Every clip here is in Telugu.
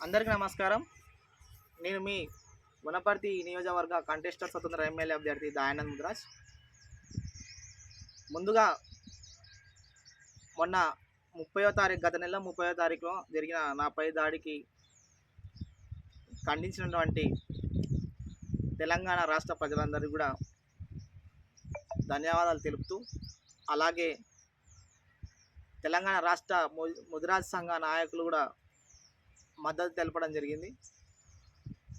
అందరికీ నమస్కారం. నేను మీ వనపర్తి నియోజకవర్గ కంటెస్టర్ స్వతంత్ర ఎమ్మెల్యే అభ్యర్థి దయానంద్ ముద్రాజ్. ముందుగా మొన్న ముప్పయో తారీఖు గత నెల ముప్పయో తారీఖులో జరిగిన నాపై దాడికి ఖండించినటువంటి తెలంగాణ రాష్ట్ర ప్రజలందరికీ కూడా ధన్యవాదాలు తెలుపుతూ అలాగే తెలంగాణ రాష్ట్ర ము- ముదిరాజ్ సంఘ నాయకులు కూడా మద్దతు తెలపడం జరిగింది.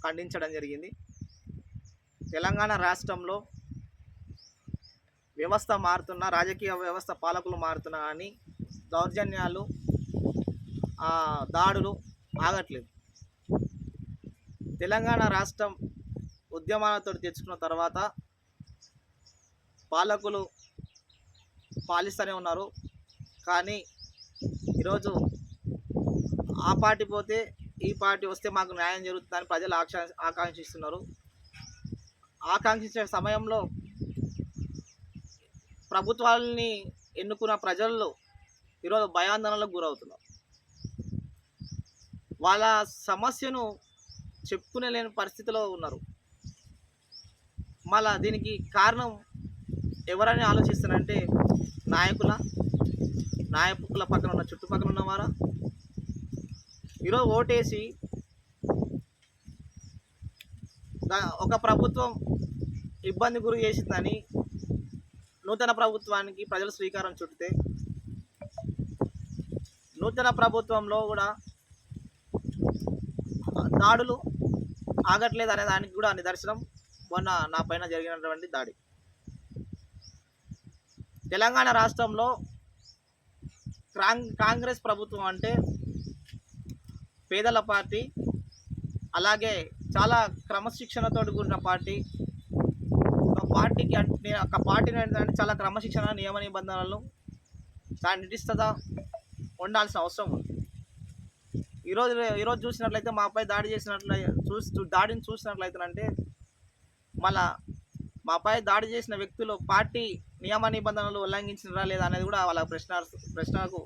ఖండించడం జరిగింది. తెలంగాణ రాష్ట్రంలో వ్యవస్థ మారుతున్న రాజకీయ వ్యవస్థ పాలకులు మారుతున్నా కానీ దౌర్జన్యాలు ఆ, దాడులు ఆగట్లేదు. తెలంగాణ రాష్ట్రం ఉద్యమాలతో తెచ్చుకున్న తర్వాత పాలకులు పాలిస్తూనే ఉన్నారు. కానీ ఈరోజు ఆ పార్టీ పోతే ఈ పార్టీ వస్తే మాకు న్యాయం జరుగుతుందని ప్రజలు ఆక్ష ఆకాంక్షిస్తున్నారు. ఆకాంక్షించే సమయంలో ప్రభుత్వాలని ఎన్నుకున్న ప్రజల్లో ఈరోజు భయాందోళనలకు గురవుతున్నారు. వాళ్ళ సమస్యను చెప్పుకునే లేని పరిస్థితిలో ఉన్నారు. మళ్ళా దీనికి కారణం ఎవరని ఆలోచిస్తారంటే నాయకుల నాయకుల పక్కన ఉన్న చుట్టుపక్కల ఉన్నవారా ఈరోజు ఓటేసి ఒక ప్రభుత్వం ఇబ్బంది గురి చేసిందని నూతన ప్రభుత్వానికి ప్రజలు శ్రీకారం చుట్టితే నూతన ప్రభుత్వంలో కూడా దాడులు ఆగట్లేదు అనే దానికి కూడా నిదర్శనం మొన్న నా పైన జరిగినటువంటి దాడి. తెలంగాణ రాష్ట్రంలో కాంగ్రెస్ ప్రభుత్వం అంటే పేదల పార్టీ అలాగే చాలా క్రమశిక్షణతో కూడిన పార్టీ. ఒక పార్టీకి అంటే ఒక పార్టీని ఏంటంటే చాలా క్రమశిక్షణ నియమ నిబంధనలు చాలా నిటిస్తత ఉండాల్సిన అవసరం ఉంది. ఈరోజు ఈరోజు చూసినట్లయితే మాపై దాడి చేసినట్లయి చూసి దాడిని చూసినట్లయితేనంటే మళ్ళా మాపై దాడి చేసిన వ్యక్తులు పార్టీ నియమ నిబంధనలు ఉల్లంఘించినరా లేదా అనేది కూడా వాళ్ళ ప్రశ్న ప్రశ్నకు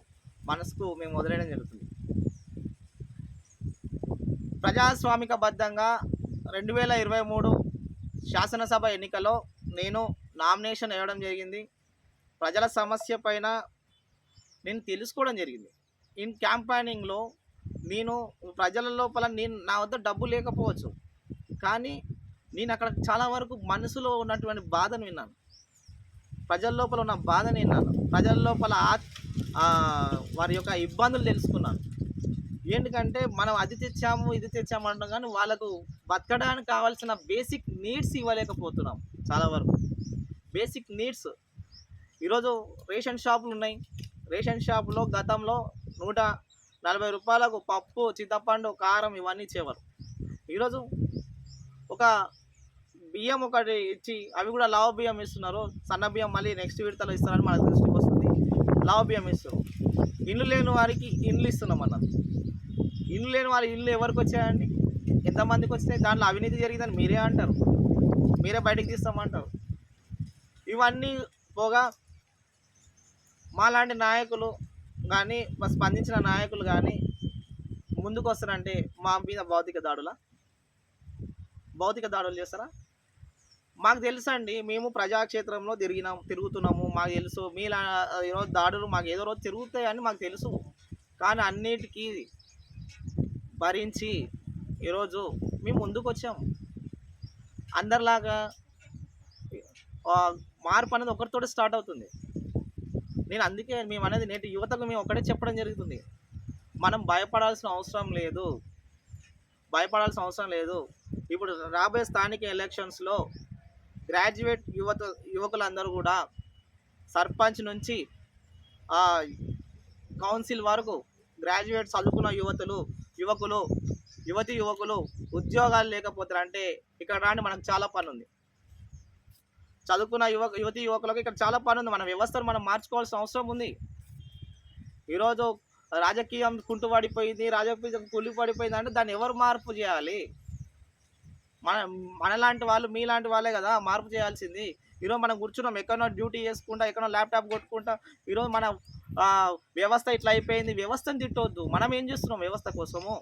మనసుకు మేము వదిలేయడం జరుగుతుంది. ప్రజాస్వామికబద్ధంగా రెండు వేల ఇరవై మూడు శాసనసభ ఎన్నికలో నేను నామినేషన్ వేయడం జరిగింది. ప్రజల సమస్య పైన నేను తెలుసుకోవడం జరిగింది. ఇన్ క్యాంపైనింగ్లో నేను ప్రజల లోపల నేను నా వద్ద డబ్బు లేకపోవచ్చు. కానీ నేను అక్కడ చాలా వరకు మనసులో ఉన్నటువంటి బాధను విన్నాను. ప్రజల లోపల ఉన్న బాధను విన్నాను. ప్రజల లోపల వారి యొక్క ఇబ్బందులు తెలుసుకున్నాను. ఎందుకంటే మనం అది తెచ్చాము ఇది తెచ్చాము అంటాం కానీ వాళ్ళకు బతకడానికి కావాల్సిన బేసిక్ నీడ్స్ ఇవ్వలేకపోతున్నాం చాలా వరకు. బేసిక్ నీడ్స్ ఈరోజు రేషన్ షాపులు ఉన్నాయి. రేషన్ షాపులో గతంలో నూట నలభై రూపాయలకు పప్పు చింతపండు కారం ఇవన్నీ ఇచ్చేవారు. ఈరోజు ఒక బియ్యం ఒకటి ఇచ్చి అవి కూడా లావు బియ్యం ఇస్తున్నారు. సన్న బియ్యం మళ్ళీ నెక్స్ట్ విడతలో ఇస్తారని మన దృష్టికి వస్తుంది. లావు బియ్యం ఇస్తారు ఇల్లు లేని వారికి ఇల్లు ఇస్తున్నాం అన్నది ఇల్లు లేని వాళ్ళ ఇల్లు ఎవరికి వచ్చాయండి? ఎంతమందికి వస్తే దాంట్లో అవినీతి జరిగిందని మీరే అంటారు. మీరే బయటకు తీస్తామంటారు. ఇవన్నీ పోగా మాలాంటి నాయకులు కానీ స్పందించిన నాయకులు కానీ ముందుకు వస్తారంటే మా మీద భౌతిక దాడుల? భౌతిక దాడులు చేస్తారా? మాకు తెలుసండి మేము ప్రజాక్షేత్రంలో తిరిగినాం తిరుగుతున్నాము. మాకు తెలుసు మీలా ఈరోజు దాడులు మాకు ఏదో రోజు తిరుగుతాయని మాకు తెలుసు. కానీ అన్నిటికీ భరించి ఈరోజు మేము ముందుకు వచ్చాము అందరిలాగా మార్పు అనేది ఒకరితోటి స్టార్ట్ అవుతుంది. నేను అందుకే మేము అనేది నేటి యువతకు మేము ఒకటే చెప్పడం జరుగుతుంది. మనం భయపడాల్సిన అవసరం లేదు. భయపడాల్సిన అవసరం లేదు. ఇప్పుడు రాబోయే స్థానిక ఎలక్షన్స్లో గ్రాడ్యుయేట్ యువత యువకులందరూ కూడా సర్పంచ్ నుంచి కౌన్సిల్ వరకు గ్రాడ్యుయేట్ చదువుకున్న యువతులు యువకులు యువతి యువకులు ఉద్యోగాలు లేకపోతారంటే ఇక్కడ రాని మనకు చాలా పని ఉంది చదువుకున్న యువ యువతి యువకులకు ఇక్కడ చాలా పని ఉంది మన వ్యవస్థను మనం మార్చుకోవాల్సిన అవసరం ఉంది. ఈరోజు రాజకీయం కుంటుపడిపోయింది రాజకీయం కుళ్ళిపడిపోయింది అంటే దాన్ని ఎవరు మార్పు చేయాలి? మన మనలాంటి వాళ్ళు మీలాంటి వాళ్ళే కదా మార్పు చేయాల్సింది. ఈరోజు మనం కూర్చున్నాం ఎక్కడో డ్యూటీ చేసుకుంటా ఎక్కడో ల్యాప్టాప్ కొట్టుకుంటా ఈరోజు మన వ్యవస్థ ఇట్లా అయిపోయింది వ్యవస్థను తిట్టవద్దు మనం ఏం చేస్తున్నాం వ్యవస్థ కోసము?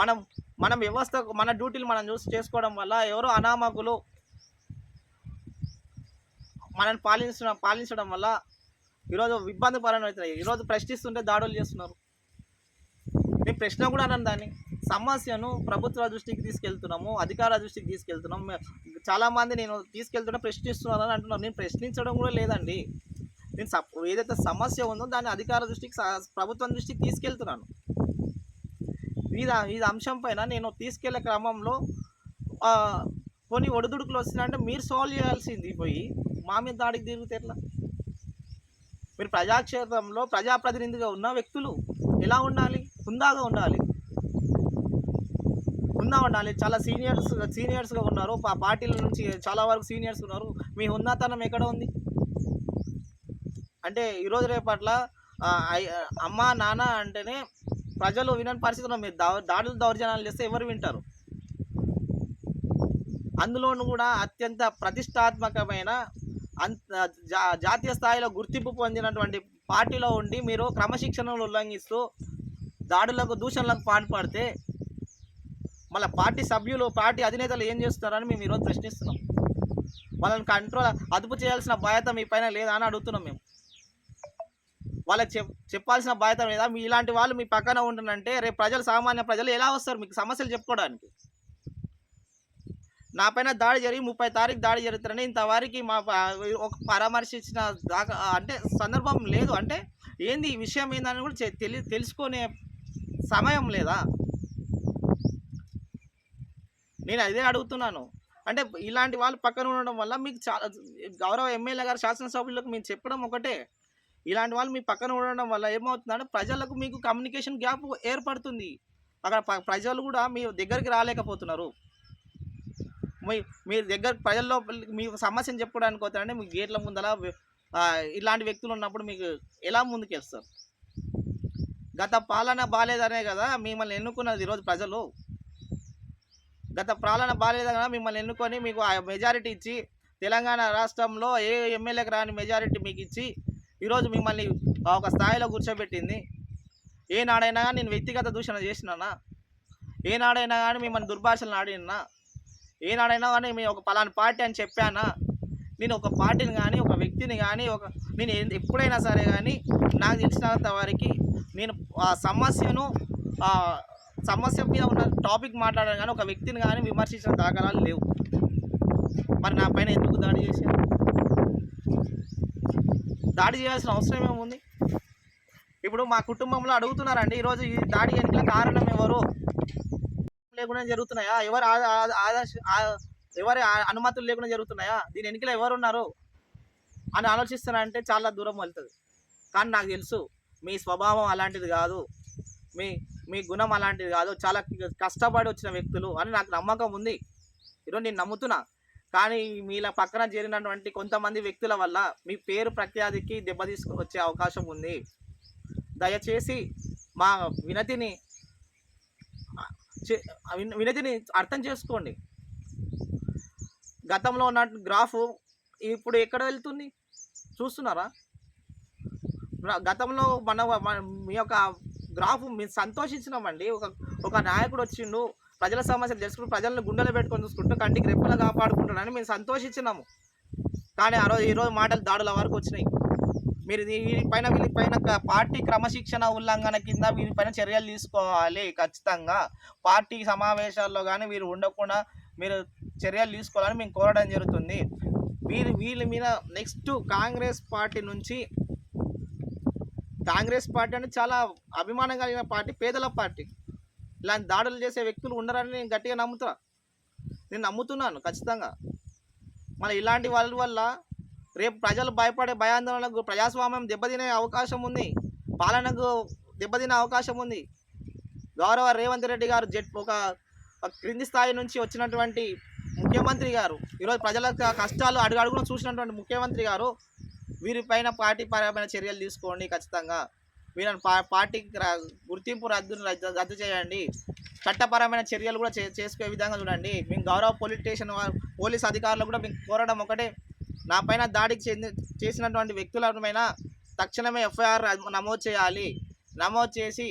మనం మనం వ్యవస్థ మన డ్యూటీలు మనం చూసి చేసుకోవడం వల్ల ఎవరో అనామకులు మనల్ని పాలించడం పాలించడం వల్ల ఈరోజు ఇబ్బంది పరణ అవుతున్నాయి. ఈరోజు ప్రశ్నిస్తుంటే దాడులు చేస్తున్నారు. మీ ప్రశ్న కూడా అన్నాను దాన్ని. సమస్యను ప్రభుత్వ దృష్టికి తీసుకెళ్తున్నాము అధికార దృష్టికి తీసుకెళ్తున్నాము. చాలామంది నేను తీసుకెళ్తుంటే ప్రశ్నిస్తున్నాను అని అంటున్నాను నేను ప్రశ్నించడం కూడా లేదండి. నేను ఏదైతే సమస్య ఉందో దాన్ని అధికార దృష్టికి ప్రభుత్వం దృష్టికి తీసుకెళ్తున్నాను. ఇది ఈ అంశం పైన నేను తీసుకెళ్ళే క్రమంలో కొన్ని ఒడిదుడుకులు వచ్చినాయంటే మీరు సాల్వ్ చేయాల్సింది పోయి మా మీద దాడికి తిరిగితే ఎట్లా? మీరు ప్రజాక్షేత్రంలో ప్రజాప్రతినిధిగా ఉన్న వ్యక్తులు ఎలా ఉండాలి? హుందాగా ఉండాలి. హుందా ఉండాలి. చాలా సీనియర్స్ సీనియర్స్గా ఉన్నారు. పార్టీల నుంచి చాలా వరకు సీనియర్స్ ఉన్నారు. మీ హుందాతనం ఎక్కడ ఉంది? అంటే ఈరోజు రేపట్ల అమ్మ నాన్న అంటేనే ప్రజలు వినని పరిస్థితిలో మీరు దాడులు దౌర్జన్యాలు చేస్తే ఎవరు వింటారు? అందులోనూ కూడా అత్యంత ప్రతిష్టాత్మకమైన జా జాతీయ స్థాయిలో గుర్తింపు పొందినటువంటి పార్టీలో ఉండి మీరు క్రమశిక్షణను ఉల్లంఘిస్తూ దాడులకు దూషణలకు పాల్పడితే మళ్ళీ పార్టీ సభ్యులు పార్టీ అధినేతలు ఏం చేస్తున్నారని మేము ఈరోజు ప్రశ్నిస్తున్నాం. వాళ్ళని కంట్రోల్ అదుపు చేయాల్సిన బాధ్యత మీ పైన లేదా అని అడుగుతున్నాం మేము. వాళ్ళకి చెప్ చెప్పాల్సిన బాధ్యత లేదా మీ ఇలాంటి వాళ్ళు మీ పక్కన ఉండనంటే రేపు ప్రజలు సామాన్య ప్రజలు ఎలా వస్తారు మీకు సమస్యలు చెప్పుకోవడానికి? నా పైన దాడి జరిగి ముప్పై తారీఖు దాడి జరుగుతుందని ఇంతవరకు మా ఒక పరామర్శించిన దాకా అంటే సందర్భం లేదు. అంటే ఏంది ఈ విషయం ఏందని కూడా తెలి తెలుసుకునే సమయం లేదా? నేను అదే అడుగుతున్నాను. అంటే ఇలాంటి వాళ్ళు పక్కన ఉండడం వల్ల మీకు చాలా గౌరవ ఎమ్మెల్యే గారు శాసనసభ్యులకు మేము చెప్పడం ఒకటే. ఇలాంటి వాళ్ళు మీ పక్కన ఉండడం వల్ల ఏమవుతుందంటే ప్రజలకు మీకు కమ్యూనికేషన్ గ్యాప్ ఏర్పడుతుంది. అక్కడ ప్రజలు కూడా మీ దగ్గరికి రాలేకపోతున్నారు. మీ మీ దగ్గర ప్రజల్లో మీ సమస్యను చెప్పుకోవడానికి పోతారంటే మీ గేట్ల ముందల ఇలాంటి వ్యక్తులు ఉన్నప్పుడు మీకు ఎలా ముందుకెళ్తారు? గత పాలన బాగాలేదనే కదా మిమ్మల్ని ఎన్నుకున్నది ఈరోజు ప్రజలు. గత పాలన బాగాలేదనే కదా మిమ్మల్ని ఎన్నుకొని మీకు ఆ మెజారిటీ ఇచ్చి తెలంగాణ రాష్ట్రంలో ఏ ఎమ్మెల్యేకి రాని మెజారిటీ మీకు ఇచ్చి ఈరోజు మిమ్మల్ని ఆ ఒక స్థాయిలో కూర్చోబెట్టింది. ఏనాడైనా కానీ నేను వ్యక్తిగత దూషణ చేసినానా? ఏనాడైనా కానీ మిమ్మల్ని దుర్భాషలు ఆడినా ఏనాడైనా కానీ మీ ఒక పలాని పార్టీ అని చెప్పానా? నేను ఒక పార్టీని కానీ ఒక వ్యక్తిని కానీ ఒక నేను ఎప్పుడైనా సరే కానీ నాకు తెలిసినంత వరకు నేను ఆ సమస్యను ఆ సమస్య మీద ఉన్న టాపిక్ మాట్లాడాను కానీ ఒక వ్యక్తిని కానీ విమర్శించిన దాఖలాలు లేవు. మరి నా పైన ఎందుకు దాడి చేశారు? దాడి చేయాల్సిన అవసరం ఏముంది? ఇప్పుడు మా కుటుంబంలో అడుగుతున్నారండి ఈరోజు ఈ దాడి వెనుక కారణం ఎవరు? లేకుండా జరుగుతున్నాయా? ఎవరు ఆదర్శ- ఎవరి ఆ- అనుమతులు లేకుండా జరుగుతున్నాయా? దీని వెనుకలో ఎవరున్నారు? అని ఆలోచిస్తున్నారంటే చాలా దూరం వెళ్తుంది. కానీ నాకు తెలుసు మీ స్వభావం అలాంటిది కాదు. మీ మీ గుణం అలాంటిది కాదు. చాలా కష్టపడి వచ్చిన వ్యక్తులు అని నాకు నమ్మకం ఉంది. ఈరోజు నేను నమ్ముతున్నా. కానీ మీలా పక్కన చేరినటువంటి కొంతమంది వ్యక్తుల వల్ల మీ పేరు ప్రఖ్యాతికి దెబ్బ వచ్చే అవకాశం ఉంది. దయచేసి మా వినతిని చే- వినతిని అర్థం చేసుకోండి. గతంలో ఉన్న గ్రాఫ్ ఇప్పుడు ఎక్కడ వెళ్తుంది? చూస్తున్నారా? గతంలో మన మన- మీ యొక్క గ్రాఫ్ మేము సంతోషించినామండి. ఒక ఒక నాయకుడు వచ్చిండు ప్రజల సమస్యలు తెలుసుకుంటూ ప్రజలను గుండెలు పెట్టుకొని చూసుకుంటూ కంటికి రెప్పలు కాపాడుకుంటున్నారని మేము సంతోషించినాము. కానీ ఆ రోజు ఈరోజు మాటలు దాడుల వరకు వచ్చినాయి. మీరు వీరి పైన వీళ్ళ పైన పార్టీ క్రమశిక్షణ ఉల్లంఘన కింద వీరిపైన చర్యలు తీసుకోవాలి ఖచ్చితంగా. పార్టీ సమావేశాల్లో కానీ వీరు ఉండకుండా మీరు చర్యలు తీసుకోవాలని మేము కోరడం జరుగుతుంది. వీరు వీళ్ళ మీద నెక్స్ట్ కాంగ్రెస్ పార్టీ నుంచి కాంగ్రెస్ పార్టీ అంటే చాలా అభిమానం కలిగిన పార్టీ పేదల పార్టీ. ఇలాంటి దాడులు చేసే వ్యక్తులు ఉండరని నేను గట్టిగా నమ్ముతా నేను నమ్ముతున్నాను ఖచ్చితంగా. మన ఇలాంటి వాళ్ళ వల్ల రేపు ప్రజలు భయపడే భయాందోళనకు ప్రజాస్వామ్యం దెబ్బతినే అవకాశం ఉంది. పాలనకు దెబ్బతినే అవకాశం ఉంది. గౌరవ రేవంత్ రెడ్డి గారు జెట్ ఒక క్రింది స్థాయి నుంచి వచ్చినటువంటి ముఖ్యమంత్రి గారు ఈరోజు ప్రజల కష్టాలు కష్టాలు అడుగడుగున చూసినటువంటి ముఖ్యమంత్రి గారు వీరిపైన పార్టీ పరమైన చర్యలు తీసుకోండి ఖచ్చితంగా. వీళ్ళని పా పార్టీకి గుర్తింపు రద్దు రద్దు చేయండి. చట్టపరమైన చర్యలు కూడా చే చేసుకునే విధంగా చూడండి. మేము గౌరవ పోలీస్ స్టేషన్ పోలీస్ అధికారులు కూడా మేము కోరడం ఒకటే. నా పైన దాడికి చెంది చేసినటువంటి వ్యక్తుల పైన తక్షణమే ఎఫ్ఐఆర్ నమోదు చేయాలి. నమోదు చేసి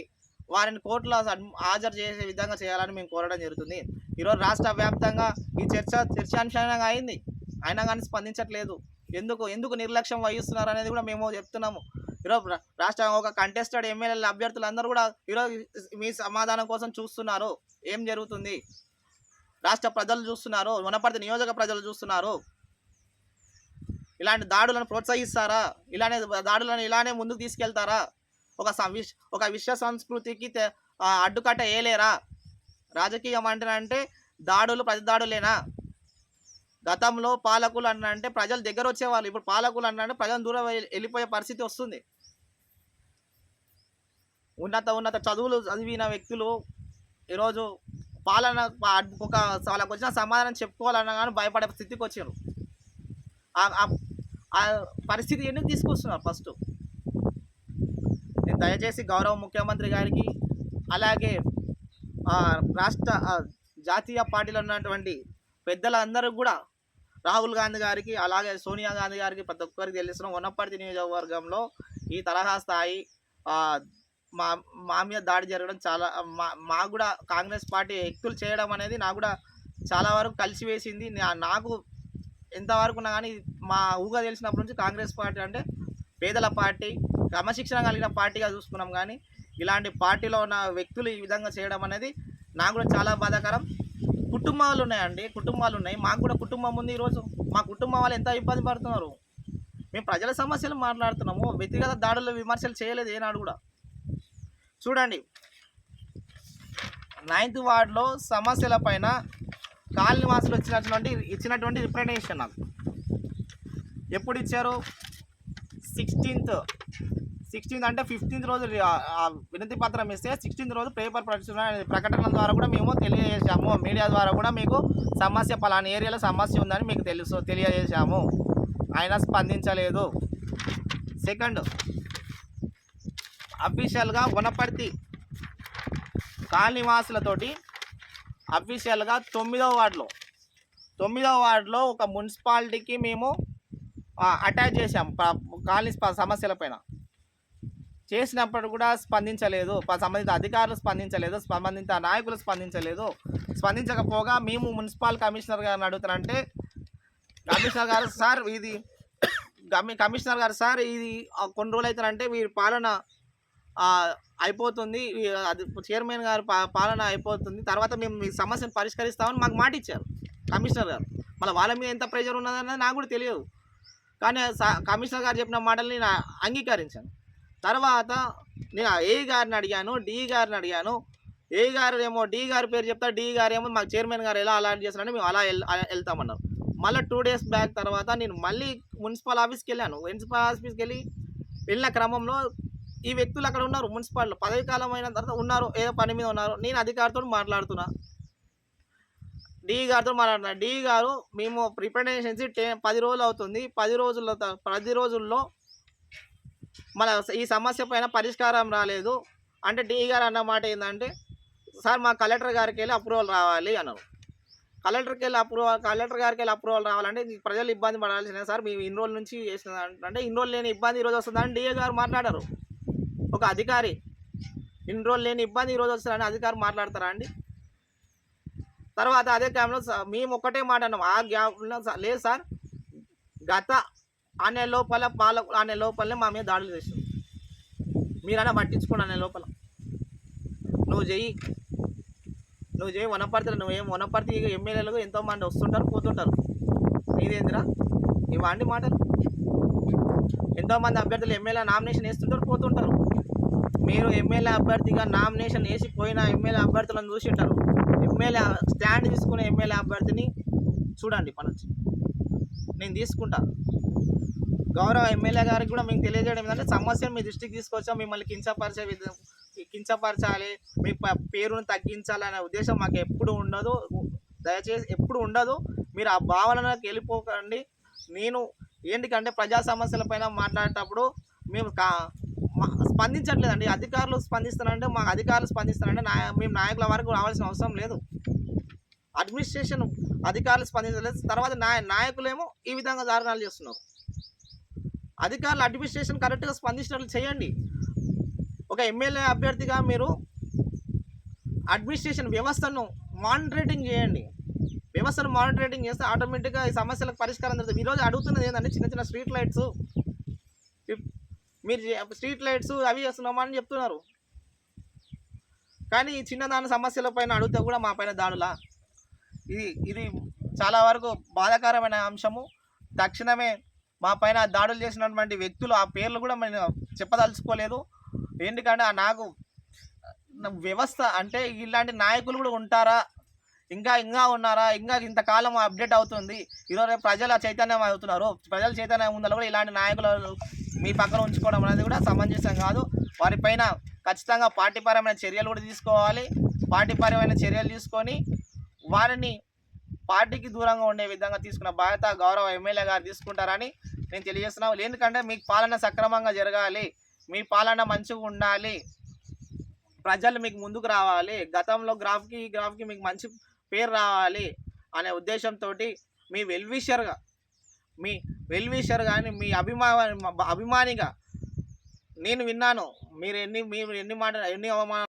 వారిని కోర్టులో హాజరు చేసే విధంగా చేయాలని మేము కోరడం జరుగుతుంది. ఈరోజు రాష్ట్ర వ్యాప్తంగా ఈ చర్చ చర్చాంశంగా అయింది. అయినా కానీ స్పందించట్లేదు. ఎందుకు ఎందుకు నిర్లక్ష్యం వహిస్తున్నారు అనేది కూడా మేము చెప్తున్నాము. ఈరోజు రాష్ట్రం ఒక కంటెస్టెడ్ ఎమ్మెల్యేల అభ్యర్థులు అందరూ కూడా ఈరోజు మీ సమాధానం కోసం చూస్తున్నారు. ఏం జరుగుతుంది? రాష్ట్ర ప్రజలు చూస్తున్నారు వనపర్తి నియోజక ప్రజలు చూస్తున్నారు. ఇలాంటి దాడులను ప్రోత్సహిస్తారా? ఇలానే దాడులను ఇలానే ముందుకు తీసుకెళ్తారా? ఒక ఒక విశ్వ సంస్కృతికి అడ్డుకట్ట ఏలేరా రాజకీయం అంటే అంటే దాడులు ప్రతి దాడులేనా గతంలో పాలకులు అన్న అంటే ప్రజలు దగ్గర వచ్చేవాళ్ళు. ఇప్పుడు పాలకులు అన్న అంటే ప్రజలు దూరం వెళ్ళి- వెళ్ళిపోయే పరిస్థితి వస్తుంది. ఉన్నత ఉన్నత చదువులు చదివిన వ్యక్తులు ఈరోజు పాలన పా- ఒక వాళ్ళకు వచ్చిన సమాధానం చెప్పుకోవాలన్నా కానీ భయపడే స్థితికి వచ్చారు. ఆ- పరిస్థితి ఎందుకు తీసుకొస్తున్నారు ఫస్ట్? నేను దయచేసి గౌరవ ముఖ్యమంత్రి గారికి అలాగే రాష్ట్ర జాతీయ పార్టీలో ఉన్నటువంటి పెద్దలందరూ కూడా రాహుల్ గాంధీ గారికి అలాగే సోనియా గాంధీ గారికి ప్రతి ఒక్కరికి తెలిసిన ఉన్నప్పటి నియోజకవర్గంలో ఈ తరహా స్థాయి మా మా మీద దాడి జరగడం చాలా మా మాకు కూడా కాంగ్రెస్ పార్టీ వ్యక్తులు చేయడం అనేది నాకు కూడా చాలా వరకు కలిసి వేసింది నా- నాకు ఎంతవరకు ఉన్నా కానీ మా ఊగా తెలిసినప్పటి నుంచి కాంగ్రెస్ పార్టీ అంటే పేదల పార్టీ క్రమశిక్షణ కలిగిన పార్టీగా చూసుకున్నాం కానీ ఇలాంటి పార్టీలో ఉన్న వ్యక్తులు ఈ విధంగా చేయడం అనేది నాకు కూడా చాలా బాధాకరం. కుటుంబాలు ఉన్నాయండి కుటుంబాలు ఉన్నాయి మాకు కూడా కుటుంబం ఉంది ఈరోజు. మా కుటుంబం వాళ్ళు ఎంత ఇబ్బంది పడుతున్నారు? మేము ప్రజల సమస్యలు మాట్లాడుతున్నాము. వ్యక్తిగత దాడులు విమర్శలు చేయలేదు ఏనాడు కూడా. చూడండి. నైన్త్ వార్డులో సమస్యల పైన కాలనివాసులు వచ్చినటువంటి ఇచ్చినటువంటి రిప్రజెంటేషన్ నాకు ఎప్పుడు ఇచ్చారు? సిక్స్టీన్త్. సిక్స్టీన్త్ అంటే ఫిఫ్టీన్త్ రోజు ఆ- వినతి పత్రం ఇస్తే సిక్స్టీన్త్ రోజు పేపర్ ప్రకటన ప్రకటనల ద్వారా కూడా మేము తెలియజేశాము. మీడియా ద్వారా కూడా మీకు సమస్య పలానా ఏరియాలో సమస్య ఉందని మీకు తెలుసు తెలియజేశాము. ఆయన స్పందించలేదు. సెకండ్ అఫీషియల్గా వనపర్తి కాలనివాసులతోటి అఫీషియల్గా తొమ్మిదవ వార్డులో తొమ్మిదవ వార్డులో ఒక మున్సిపాలిటీకి మేము అటాచ్ చేసాం కాలనీ సమస్యల పైన. చేసినప్పుడు కూడా స్పందించలేదు. సంబంధిత అధికారులు స్పందించలేదు. సంబంధిత నాయకులు స్పందించలేదు. స్పందించకపోగా మేము మున్సిపల్ కమిషనర్ గారిని అడుగుతానంటే కమిషనర్ గారు సార్ ఇది కమిషనర్ గారు సార్ ఇది కొన్ని రోజులు అవుతారంటే వీరి పాలన అయిపోతుంది. అది చైర్మన్ గారు పాలన అయిపోతుంది. తర్వాత మేము మీ సమస్యను పరిష్కరిస్తామని మాకు మాట ఇచ్చారు కమిషనర్ గారు. మళ్ళీ వాళ్ళ మీద ఎంత ప్రెషర్ ఉన్నదన్నది నాకు కూడా తెలియదు. కానీ కమిషనర్ గారు చెప్పిన మాటలు నేను అంగీకరించాను. తర్వాత నేను ఏ గారిని అడిగాను డి గారిని అడిగాను. ఏ గారు ఏమో డి గారి పేరు చెప్తా డి గారు ఏమో మాకు చైర్మన్ గారు ఎలా అలాంటి చేస్తారని మేము అలా వెళ్తామన్నారు. మళ్ళీ టూ డేస్ బ్యాక్ తర్వాత నేను మళ్ళీ మున్సిపల్ ఆఫీస్కి వెళ్ళాను. మున్సిపల్ ఆఫీస్కి వెళ్ళి వెళ్ళిన క్రమంలో ఈ వ్యక్తులు అక్కడ ఉన్నారు మున్సిపాలిటీ పదవి కాలం అయిన తర్వాత ఉన్నారు ఏదో పని మీద ఉన్నారు. నేను అధికారితో మాట్లాడుతున్నా. డి గారితో మాట్లాడుతున్నా. డి గారు మేము ప్రిపరేషన్స్ టెన్ టే పది రోజులు అవుతుంది. పది రోజుల పది రోజుల్లో మన ఈ సమస్య పైన పరిష్కారం రాలేదు. అంటే డి గారు అన్నమాట ఏంటంటే సార్ మా కలెక్టర్ గారికి వెళ్ళి అప్రూవల్ రావాలి అన్నారు. కలెక్టర్కి వెళ్ళి అప్రూవల్ కలెక్టర్ గారికి వెళ్ళి అప్రూవల్ రావాలంటే ప్రజలు ఇబ్బంది పడాల్సిన సార్. మేము ఇన్ని రోజుల నుంచి చేసిన అంటే ఇన్ని రోజులు లేని ఇబ్బంది ఈరోజు వస్తుందని డిఏ గారు మాట్లాడారు. ఒక అధికారి ఇన్ని రోజులు లేని ఇబ్బంది ఈరోజు వస్తుందని అధికారి మాట్లాడతారా అండి? తర్వాత అదే టైంలో స- మేము ఒక్కటే మాట అన్నాం. ఆ గ్యాప్లో లేదు సార్. గత అనే లోపల పాలకు అనే లోపలనే మా మీద దాడులు చేస్తుంది మీరైనా పట్టించుకోండి అనే లోపల. నువ్వు చెయ్యి. నువ్వు చేయి వనపర్తిలో ఏం వనపర్తి ఎమ్మెల్యేలు ఎంతోమంది వస్తుంటారు పోతుంటారు. నీదేందిరా? ఇవ్వండి మాటలు. ఎంతోమంది అభ్యర్థులు ఎమ్మెల్యే నామినేషన్ వేస్తుంటారు పోతుంటారు. మీరు ఎమ్మెల్యే అభ్యర్థిగా నామినేషన్ వేసి పోయిన ఎమ్మెల్యే అభ్యర్థులను చూసి ఉంటారు ఎమ్మెల్యే స్టాండ్ తీసుకునే ఎమ్మెల్యే అభ్యర్థిని చూడండి పనొచ్చి. నేను తీసుకుంటాను గౌరవ ఎమ్మెల్యే గారికి కూడా మేము తెలియజేయడం ఏంటంటే సమస్యను మీ దృష్టికి తీసుకొచ్చాం మిమ్మల్ని కించపరిచే విధ కించపరచాలి మీ పేరును తగ్గించాలనే ఉద్దేశం మాకు ఎప్పుడు ఉండదు. దయచేసి ఎప్పుడు ఉండదు. మీరు ఆ భావనలోకి వెళ్ళిపోకండి. నేను ఏంటికంటే ప్రజా సమస్యల పైన మాట్లాడేటప్పుడు మేము కా మా- స్పందించట్లేదండి. అధికారులు స్పందిస్తారంటే మా అధికారులు స్పందిస్తారంటే నా మేము నాయకుల వరకు రావాల్సిన అవసరం లేదు. అడ్మినిస్ట్రేషన్ అధికారులు స్పందించలేదు తర్వాత నాయ నాయకులేమో ఈ విధంగా దారుణాలు చేస్తున్నారు. అధికారులు అడ్మినిస్ట్రేషన్ కరెక్ట్గా స్పందించినట్లు చేయండి. ఒక ఎమ్మెల్యే అభ్యర్థిగా మీరు అడ్మినిస్ట్రేషన్ వ్యవస్థను మానిటరేటింగ్ చేయండి. వ్యవస్థను మానిటరేటింగ్ చేస్తే ఆటోమేటిక్గా ఈ సమస్యలకు పరిష్కారం జరుగుతుంది ఈరోజు అడుగుతున్నది ఏంటంటే చిన్న చిన్న స్ట్రీట్ లైట్స్ మీరు స్ట్రీట్ లైట్స్ అవి చేస్తున్నామా అని చెప్తున్నారు. కానీ ఈ చిన్నదాని సమస్యల పైన అడిగితే కూడా మా పైన దాడులా. ఇది ఇది చాలా వరకు బాధాకరమైన అంశము. తక్షణమే మా పైన దాడులు చేసినటువంటి వ్యక్తులు ఆ పేర్లు కూడా మేము చెప్పదలుచుకోలేదు. ఎందుకంటే ఆ నాకు వ్యవస్థ అంటే ఇలాంటి నాయకులు కూడా ఉంటారా? ఇంకా ఇంకా ఉన్నారా? ఇంకా ఇంతకాలం అప్డేట్ అవుతుంది. ఈరోజు ప్రజల చైతన్యం అవుతున్నారు. ప్రజల చైతన్యం ఉందని కూడా ఇలాంటి నాయకులు మీ పక్కన ఉంచుకోవడం అనేది కూడా సమంజసం కాదు. వారిపైన ఖచ్చితంగా పార్టీపరమైన చర్యలు కూడా తీసుకోవాలి. పార్టీపరమైన చర్యలు తీసుకొని వారిని పార్టీకి దూరంగా ఉండే విధంగా తీసుకున్న బాధ్యత గౌరవ ఎమ్మెల్యే గారు తీసుకుంటారని నేను తెలియజేస్తున్నాను ఎందుకంటే మీకు పాలన సక్రమంగా జరగాలి మీ పాలన మంచిగా ఉండాలి ప్రజలు మీకు ముందుకు రావాలి గతంలో గ్రాఫ్కి గ్రాఫ్కి మీకు మంచి పేరు రావాలి అనే ఉద్దేశంతో మీ వెల్విషర్గా మీ వెల్విషర్ కానీ మీ అభిమా అభిమానిగా నేను విన్నాను. మీరు ఎన్ని మీరు ఎన్ని మాట ఎన్ని అవమానాలు